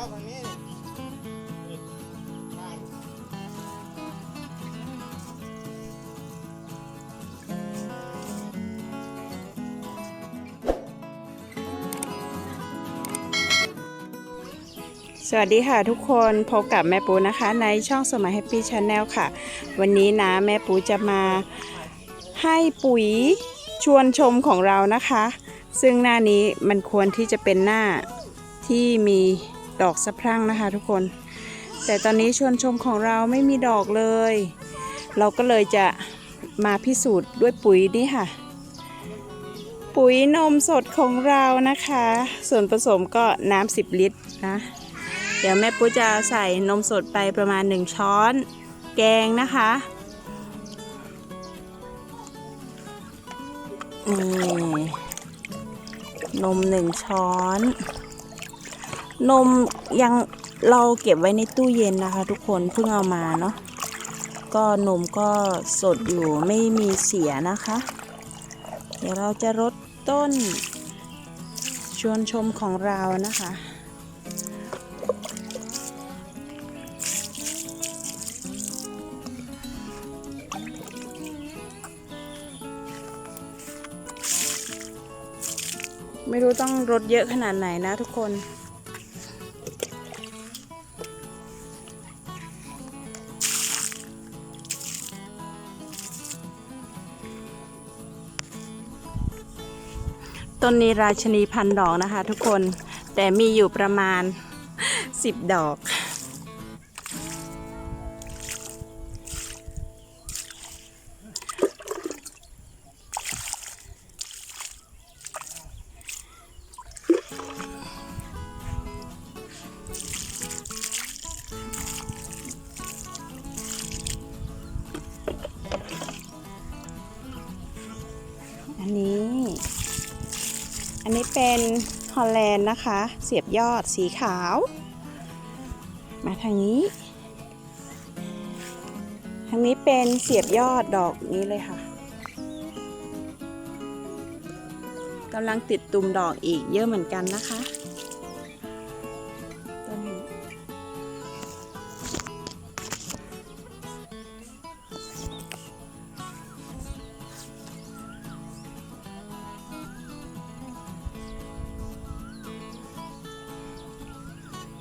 อบทางนี้สวัสดีค่ะทุกคนพบกับแม่ปูนะคะ ในช่องสมัยแฮปปี้ชาแนลค่ะ วันนี้นะแม่ปูจะมาให้ปุ๋ยชวนชมของเรานะคะ ซึ่งหน้านี้มันควรที่จะเป็นหน้าที่มี ดอกสะพรั่งนะคะทุกคน แต่ตอนนี้ชวนชมของเราไม่มีดอกเลย เราก็เลยจะมาพิสูจน์ด้วยปุ๋ยนี่ค่ะ ปุ๋ยนมสดของเรานะคะ ส่วนผสมก็น้ำ10 ลิตรนะ เดี๋ยวแม่ปุ๊จะใส่นมสดไปประมาณ 1 ช้อนแกงนะคะนี่นม1ช้อน นมยังเราเก็บไว้ในตู้เย็นนะคะ ทุกคนเพิ่งเอามาเนาะก็นมก็สดอยู่ไม่มีเสียนะคะ เดี๋ยวเราจะรดต้น ชวนชมของเรานะคะ ไม่รู้ต้องรดเยอะขนาดไหนนะทุกคน ต้นนี้ราชนีพันดอกนะคะทุกคน แต่มีอยู่ประมาณ 10 ดอก นนี้เป็นฮอลแลนด์นะคะ เสียบยอดสีขาว มาทางนี้ ทางนี้เป็นเสียบยอดดอกนี้เลยค่ะกำลังติดตุ่มดอกอีกเยอะเหมือนกันนะคะ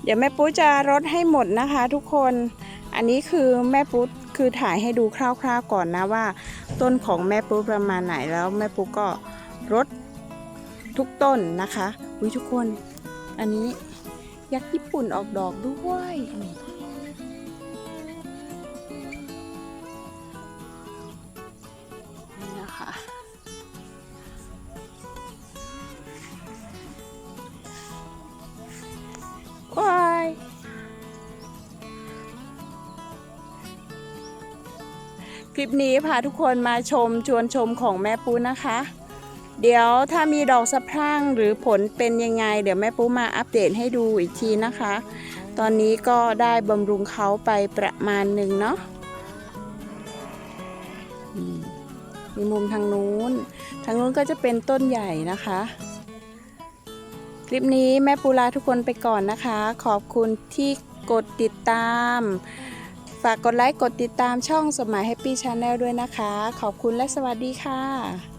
เดี๋ยวแม่ปุ๊จะรดให้หมดนะคะทุกคน อันนี้คือแม่ปุ๊คือถ่ายให้ดูคร่าวๆก่อนนะว่า ต้นของแม่ปุ๊ประมาณไหนแล้วแม่ปุ๊ก็รดทุกต้นนะคะอุ้ยทุกคน อันนี้ยักษ์ญี่ปุ่นออกดอกด้วย ลิปนี้พาทุกคนมาชมชวนชมของแม่ปูนะคะ เดี๋ยวถ้ามีดอกสะพรั่งหรือผลเป็นยังไง เดี๋ยวแม่ปูมาอัปเดตให้ดูอีกทีนะคะ ตอนนี้ก็ได้บำรุงเขาไปประมาณหนึ่งเนาะมีมุมทางนู้น ทางนู้นก็จะเป็นต้นใหญ่นะคะ คลิปนี้แม่ปูลาทุกคนไปก่อนนะคะ ขอบคุณที่กดติดตาม ฝากกดไลค์กดติดตามช่องสมัยแฮปปี้ชาแนลด้วยนะคะ ขอบคุณและสวัสดีค่ะ